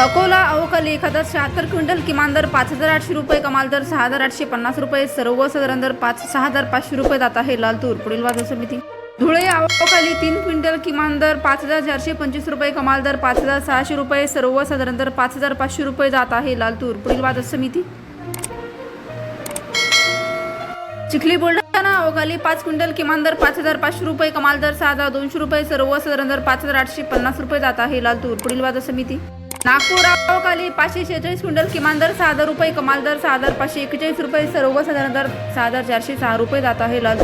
अकोला अवकाली एखादा शहात्तर क्विंटल किमान दर पाच हजार आठशे रुपये कमाल दर सहा हजार आठशे पन्नास रुपये सर्वसाधारण दर पाच सहा हजार पाचशे रुपये जात आहे लालतूर पुढील बाजार समिती. धुळे अवकाली तीन क्विंटल किमान दर पाच हजार चारशे पंचवीस रुपये कमाल दर पाच हजार सहाशे रुपये सर्वसाधारण दर पाच हजार पाचशे रुपये जात आहे लालतूर पुढील बाजार समिती. चिखली बुलढाणा अवकाली पाच क्विंटल किमान दर पाच हजार पाचशे रुपये कमाल दर सहा हजार दोनशे रुपये सर्वसाधारण दर पाच हजार आठशे पन्नास रुपये जात आहे लालतूर पुढील बाजार समिती. नागपूर अवकाली पाचशे शेहेचाळीस क्विंटल किमान दर सहा हजार रुपये कमाल दर सहा हजार पाचशे एक्केचाळीस रुपये सर्वसाधारण दर सहा हजार चारशे सहा रुपये जात आहे लाल